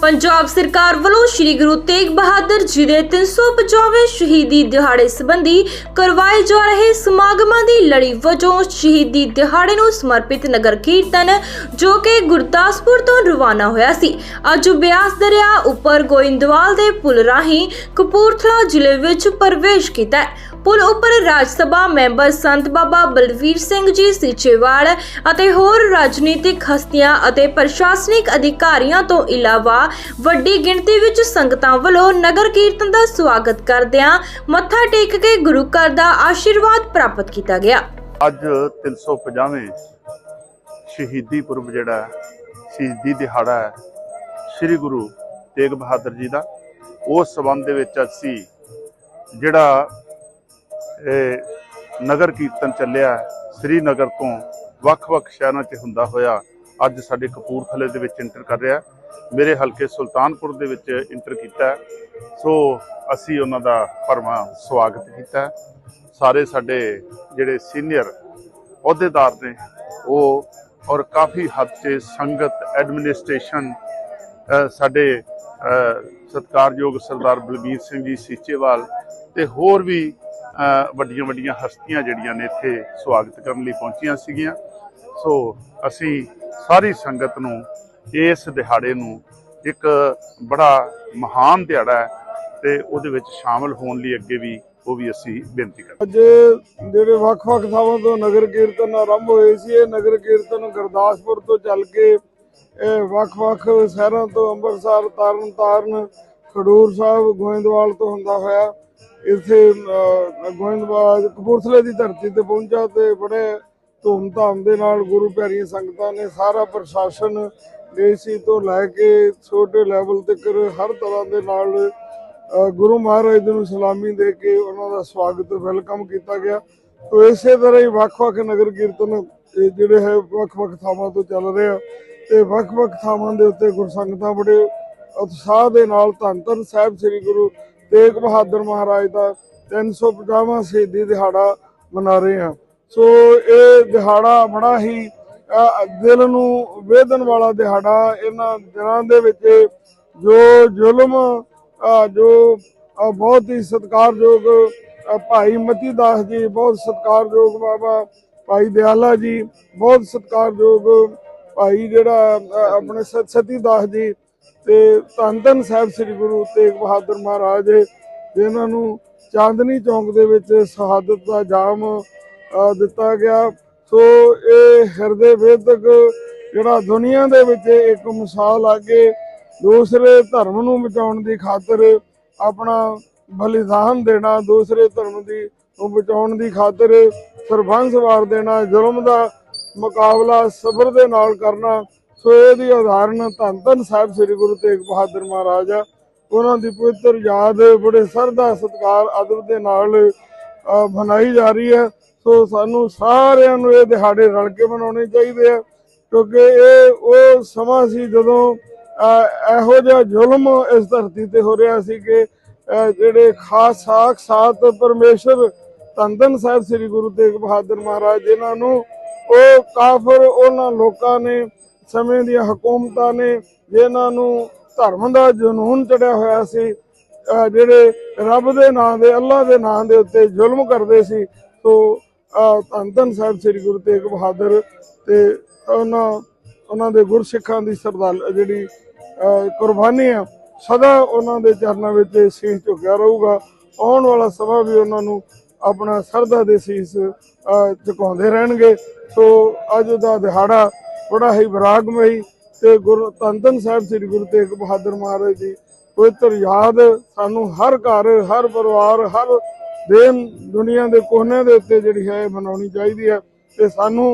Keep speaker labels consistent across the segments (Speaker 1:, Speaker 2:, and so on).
Speaker 1: ਪੰਜਾਬ ਸਰਕਾਰ ਵੱਲੋਂ ਸ੍ਰੀ ਗੁਰੂ ਤੇਗ ਬਹਾਦਰ ਜੀ ਦੇ 350ਵੇਂ ਸ਼ਹੀਦੀ ਦਿਹਾੜੇ ਸੰਬੰਧੀ ਕਰਵਾਏ ਜਾ ਰਹੇ ਸਮਾਗਮਾਂ ਦੀ ਲੜੀ ਵਜੋਂ ਸ਼ਹੀਦੀ ਦਿਹਾੜੇ ਨੂੰ ਸਮਰਪਿਤ ਨਗਰ ਕੀਰਤਨ ਜੋ ਕਿ ਗੁਰਦਾਸਪੁਰ ਤੋਂ ਰਵਾਨਾ ਹੋਇਆ ਸੀ। ਅੱਜ ਬਿਆਸ ਦਰਿਆ ਉੱਪਰ ਗੋਇੰਦਵਾਲ ਦੇ ਪੁਲ ਰਾਹੀਂ ਕਪੂਰਥਲਾ ਜ਼ਿਲ੍ਹੇ ਵਿੱਚ ਪ੍ਰਵੇਸ਼ ਕੀਤਾ ਹੈ। ਪੁਲ ਉੱਪਰ ਰਾਜ ਸਭਾ ਮੈਂਬਰ ਸੰਤ ਬਾਬਾ ਬਲਵੀਰ ਸਿੰਘ ਜੀ ਸੀਚੇਵਾਲ ਅਤੇ ਹੋਰ ਰਾਜਨੀਤਿਕ ਹਸਤੀਆਂ ਅਤੇ ਪ੍ਰਸ਼ਾਸਨਿਕ ਅਧਿਕਾਰੀਆਂ ਤੋਂ ਇਲਾਵਾ ਵੱਡੀ ਗਿਣਤੀ ਵਿੱਚ ਸੰਗਤਾਂ ਵੱਲੋਂ ਨਗਰ ਕੀਰਤਨ ਦਾ ਸਵਾਗਤ ਕਰਦਿਆਂ ਮੱਥਾ ਟੇਕ ਕੇ ਗੁਰੂ ਘਰ ਦਾ ਆਸ਼ੀਰਵਾਦ ਪ੍ਰਾਪਤ ਕੀਤਾ ਗਿਆ।
Speaker 2: ਅੱਜ 350ਵੇਂ ਸ਼ਹੀਦੀ ਪੁਰਬ ਜਿਹੜਾ ਸ਼ਹੀਦੀ ਦਿਹਾੜਾ ਹੈ, ਸ੍ਰੀ ਗੁਰੂ ਤੇਗ ਬਹਾਦਰ ਜੀ ਦਾ। ਉਸ ਸਬੰਧ ਦੇ ਵਿੱਚ ਅਸੀਂ ਜਿਹੜਾ ਇਹ ਨਗਰ ਕੀਰਤਨ ਚੱਲਿਆ ਸ੍ਰੀ ਨਗਰ ਤੋਂ ਵੱਖ-ਵੱਖ ਸ਼ਹਿਰਾਂ 'ਚ ਹੁੰਦਾ ਹੋਇਆ, ਅੱਜ ਸਾਡੇ ਕਪੂਰਥਲੇ ਦੇ ਵਿੱਚ ਇੰਟਰ ਕਰ ਰਿਹਾ ਮੇਰੇ ਹਲਕੇ ਸੁਲਤਾਨਪੁਰ ਦੇ ਵਿੱਚ ਇੰਟਰ ਕੀਤਾ ਸੋ ਅਸੀਂ ਉਹਨਾਂ ਦਾ ਭਰਵਾਂ ਸਵਾਗਤ ਕੀਤਾ ਸਾਰੇ ਸਾਡੇ ਜਿਹੜੇ ਸੀਨੀਅਰ ਅਹੁਦੇਦਾਰ ਨੇ ਉਹ ਔਰ ਕਾਫੀ ਹੱਦ 'ਤੇ ਸੰਗਤ ਐਡਮਿਨਿਸਟ੍ਰੇਸ਼ਨ ਸਾਡੇ ਅ, ਸਤਿਕਾਰਯੋਗ ਸਰਦਾਰ ਬਲਬੀਰ ਸਿੰਘ ਜੀ ਸੀਚੇਵਾਲ ਤੇ ਹੋਰ ਵੀ ਵੱਡੀਆਂ ਵੱਡੀਆਂ ਹਸਤੀਆਂ ਜਿਹੜੀਆਂ ਨੇ ਇੱਥੇ ਸਵਾਗਤ ਕਰਨ ਲਈ ਪਹੁੰਚੀਆਂ ਸੀਗੀਆਂ। ਸੋ ਅਸੀਂ ਸਾਰੀ ਸੰਗਤ ਨੂੰ ਇਸ ਦਿਹਾੜੇ ਨੂੰ ਇੱਕ ਬੜਾ ਮਹਾਨ ਦਿਹਾੜਾ ਹੈ ਤੇ ਉਹਦੇ ਵਿੱਚ ਸ਼ਾਮਲ ਹੋਣ ਲਈ ਅੱਗੇ ਵੀ ਉਹ ਵੀ ਅਸੀਂ ਬੇਨਤੀ ਕਰਦੇ
Speaker 3: ਅੱਜ ਜਿਹੜੇ ਵੱਖ-ਵੱਖ ਥਾਵਾਂ ਤੋਂ ਨਗਰ ਕੀਰਤਨ ਆਰੰਭ ਹੋਏ ਸੀ, ਇਹ ਨਗਰ ਕੀਰਤਨ ਗੁਰਦਾਸਪੁਰ ਤੋਂ ਚੱਲ ਕੇ ਇਹ ਵੱਖ-ਵੱਖ ਸ਼ਹਿਰਾਂ ਤੋਂ ਅੰਮ੍ਰਿਤਸਰ, ਤਰਨਤਾਰਨ, ਖਡੂਰ ਸਾਹਿਬ, ਗੋਇੰਦਵਾਲ ਤੋਂ ਹੁੰਦਾ ਹੋਇਆ, ਇੱਥੇ ਗੋਇੰਦਵਾਲ ਕਪੂਰਥਲੇ ਦੀ ਧਰਤੀ ਤੇ ਪਹੁੰਚਾ ਤੇ ਬੜੇ ਧੂਮ-ਧਾਮ ਦੇ ਨਾਲ ਗੁਰੂ ਪਿਆਰੀਆਂ ਸੰਗਤਾਂ ਨੇ ਸਾਰਾ ਪ੍ਰਸ਼ਾਸਨ ਡੀਸੀ ਤੋਂ ਲੈ ਕੇ ਛੋਟੇ ਲੈਵਲ ਤੱਕ ਹਰ ਤਰ੍ਹਾਂ ਦੇ ਨਾਲ ਗੁਰੂ ਮਹਾਰਾਜ ਨੂੰ ਸਲਾਮੀ ਦੇ ਕੇ ਉਹਨਾਂ ਦਾ ਸਵਾਗਤ ਵੈਲਕਮ ਕੀਤਾ ਗਿਆ। ਤੋ ਇਸੇ ਤਰ੍ਹਾਂ ਹੀ ਵੱਖ-ਵੱਖ ਨਗਰ ਕੀਰਤਨ ਜਿਹੜੇ ਹੈ ਵੱਖ-ਵੱਖ ਥਾਵਾਂ ਤੋਂ ਚੱਲ ਰਹੇ ਆ। ਤੇ ਵੱਖ-ਵੱਖ ਥਾਵਾਂ ਦੇ ਉੱਤੇ ਗੁਰਸੰਗਤਾਂ ਬੜੇ ਉਤਸ਼ਾਹ ਦੇ ਨਾਲ ਧੰਨ ਧੰਨ ਸਾਹਿਬ ਸ੍ਰੀ ਗੁਰੂ ਤੇਗ ਬਹਾਦਰ ਮਹਾਰਾਜ ਦਾ 350ਵਾਂ ਸ਼ਹੀਦੀ ਦਿਹਾੜਾ ਮਨਾ ਰਹੇ ਆ। ਸੋ ਇਹ ਦਿਹਾੜਾ ਬੜਾ ਹੀ ਦਿਲ ਨੂੰ ਵੇਦਨ ਵਾਲਾ ਦਿਹਾੜਾ ਇਹਨਾਂ ਦਿਨਾਂ ਦੇ ਵਿੱਚ ਜੋ ਜ਼ੁਲਮ ਜੋ ਬਹੁਤ ਹੀ ਸਤਿਕਾਰਯੋਗ ਭਾਈ ਮਤੀ ਦਾਸ ਜੀ ਬਹੁਤ ਸਤਿਕਾਰਯੋਗ ਬਾਬਾ ਭਾਈ ਦਿਆਲਾ ਜੀ ਬਹੁਤ ਸਤਿਕਾਰਯੋਗ ਭਾਈ ਜਿਹੜਾ ਆਪਣੇ ਸਤ ਸਤੀ ਦਾਸ ਜੀ ਤੇ ਧੰਨ ਧੰਨ ਸਾਹਿਬ ਸ੍ਰੀ ਗੁਰੂ ਤੇਗ ਬਹਾਦਰ ਮਹਾਰਾਜ, ਜਿਨ੍ਹਾਂ ਨੂੰ ਚਾਂਦਨੀ ਚੌਂਕ ਦੇ ਵਿੱਚ ਸ਼ਹਾਦਤ ਦਾ ਜਾਮ ਦਿੱਤਾ ਗਿਆ। ਸੋ ਇਹ ਹਿਰਦੇ ਵੇਦਕ ਜਿਹੜਾ ਦੁਨੀਆ ਦੇ ਵਿੱਚ ਇੱਕ ਮਿਸਾਲ ਆ ਕੇ ਦੂਸਰੇ ਧਰਮ ਨੂੰ ਬਚਾਉਣ ਦੀ ਖਾਤਰ ਆਪਣਾ ਬਲੀਦਾਨ ਦੇਣਾ ਦੂਸਰੇ ਧਰਮ ਦੀ ਨੂੰ ਬਚਾਉਣ ਦੀ ਖਾਤਰ ਸਰਬੰਸ ਵਾਰ ਦੇਣਾ ਜ਼ੁਲਮ ਦਾ ਮੁਕਾਬਲਾ ਸਬਰ ਦੇ ਨਾਲ ਕਰਨਾ ਸੋ ਇਹਦੀ ਉਦਾਹਰਨ ਧੰਨ ਧੰਨ ਸਾਹਿਬ ਸ੍ਰੀ ਗੁਰੂ ਤੇਗ ਬਹਾਦਰ ਮਹਾਰਾਜ ਆ। ਉਹਨਾਂ ਦੀ ਪਵਿੱਤਰ ਯਾਦ ਬੜੇ ਸਰਦਾ ਸਤਿਕਾਰ ਅਦਬ ਦੇ ਨਾਲ ਅ, ਮਨਾਈ ਜਾ ਰਹੀ ਹੈ। ਸੋ ਸਾਨੂੰ ਸਾਰਿਆਂ ਨੂੰ ਇਹ ਦਿਹਾੜੇ ਰਲ ਕੇ ਮਨਾਉਣੇ ਚਾਹੀਦੇ ਆ, ਕਿਉਂਕਿ ਇਹ ਉਹ ਸਮਾਂ ਸੀ ਜਦੋਂ ਇਹੋ ਜਿਹਾ ਜ਼ੁਲਮ ਇਸ ਧਰਤੀ ਤੇ ਹੋ ਰਿਹਾ ਸੀ ਕਿ ਜਿਹੜੇ ਖਾਸ ਸਾਖਸਾਤ ਪਰਮੇਸ਼ਰ ਧੰਨ ਸਾਹਿਬ ਸ੍ਰੀ ਗੁਰੂ ਤੇਗ ਬਹਾਦਰ ਮਹਾਰਾਜ, ਜਿਨ੍ਹਾਂ ਨੂੰ ਉਹ ਕਾਫਰ ਉਹਨਾਂ ਲੋਕਾਂ ਨੇ, ਸਮੇਂ ਦੀਆਂ ਹਕੂਮਤਾਂ ਨੇ, ਜਿਨ੍ਹਾਂ ਨੂੰ ਧਰਮ ਦਾ ਜਨੂਨ ਚੜਿਆ ਹੋਇਆ ਸੀ ਜਿਹੜੇ ਰੱਬ ਦੇ ਨਾਂ ਦੇ ਅੱਲਾ ਦੇ ਨਾਂ ਦੇ ਉੱਤੇ ਜ਼ੁਲਮ ਕਰਦੇ ਸੀ ਸੋ ਧੰਨ ਧੰਨ ਸਾਹਿਬ ਸ੍ਰੀ ਗੁਰੂ ਤੇਗ ਬਹਾਦਰ ਤੇ ਉਹਨਾਂ ਉਹਨਾਂ ਦੇ ਗੁਰਸਿੱਖਾਂ ਦੀ ਸਰਦਾਰ, ਜਿਹੜੀ ਕੁਰਬਾਨੀ ਆ, ਸਦਾ ਉਹਨਾਂ ਦੇ ਚਰਨਾਂ ਵਿੱਚ ਸੀਸ ਝੁਕਿਆ ਰਹੂਗਾ। ਆਉਣ ਵਾਲਾ ਸਮਾਂ ਵੀ ਉਹਨਾਂ ਨੂੰ ਆਪਣਾ ਸਰਦਾ ਦੇ ਸੀਸ ਅਹ ਝੁਕਾਉਂਦੇ ਰਹਿਣਗੇ। ਸੋ ਅੱਜ ਦਾ ਦਿਹਾੜਾ ਬੜਾ ਹੀ ਵਿਰਾਗਮਈ ਤੇ ਗੁਰੂ ਧੰਨ ਧੰਨ ਸਾਹਿਬ ਸ੍ਰੀ ਗੁਰੂ ਤੇਗ ਬਹਾਦਰ ਮਹਾਰਾਜ ਜੀ, ਪਵਿੱਤਰ ਯਾਦ ਸਾਨੂੰ ਹਰ ਘਰ, ਹਰ ਪਰਿਵਾਰ, ਹਰ ਦੇਨ ਦੁਨੀਆ ਦੇ ਕੋਨੇ ਦੇ ਉੱਤੇ ਜਿਹੜੀ ਹੈ ਇਹ ਮਨਾਉਣੀ ਚਾਹੀਦੀ ਹੈ ਤੇ ਸਾਨੂੰ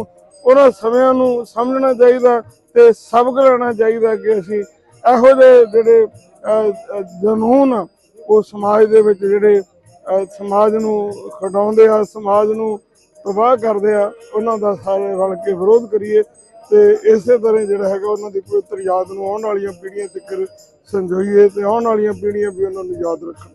Speaker 3: ਉਹਨਾਂ ਸਮਿਆਂ ਨੂੰ ਸਮਝਣਾ ਚਾਹੀਦਾ ਤੇ ਸਬਕ ਲੈਣਾ ਚਾਹੀਦਾ ਕਿ ਅਸੀਂ ਇਹੋ ਜਿਹੇ ਜਿਹੜੇ ਅਹ, ਜਨੂਨ ਆ, ਉਹ ਸਮਾਜ ਦੇ ਵਿੱਚ ਜਿਹੜੇ ਸਮਾਜ ਨੂੰ ਖਡਾਉਂਦੇ ਆ ਸਮਾਜ ਨੂੰ ਤਬਾਹ ਕਰਦੇ ਆ ਉਹਨਾਂ ਦਾ ਸਾਰੇ ਰਲ ਕੇ ਵਿਰੋਧ ਕਰੀਏ ਤੇ ਇਸੇ ਤਰ੍ਹਾਂ ਜਿਹੜਾ ਹੈਗਾ ਉਹਨਾਂ ਦੀ ਪਵਿੱਤਰ ਯਾਦ ਨੂੰ ਆਉਣ ਵਾਲੀਆਂ ਪੀੜ੍ਹੀਆਂ ਤੱਕ ਸੰਜੋਈਏ ਤੇ ਆਉਣ ਵਾਲੀਆਂ ਪੀੜ੍ਹੀਆਂ ਵੀ ਉਹਨਾਂ ਨੂੰ ਯਾਦ ਰੱਖਣ।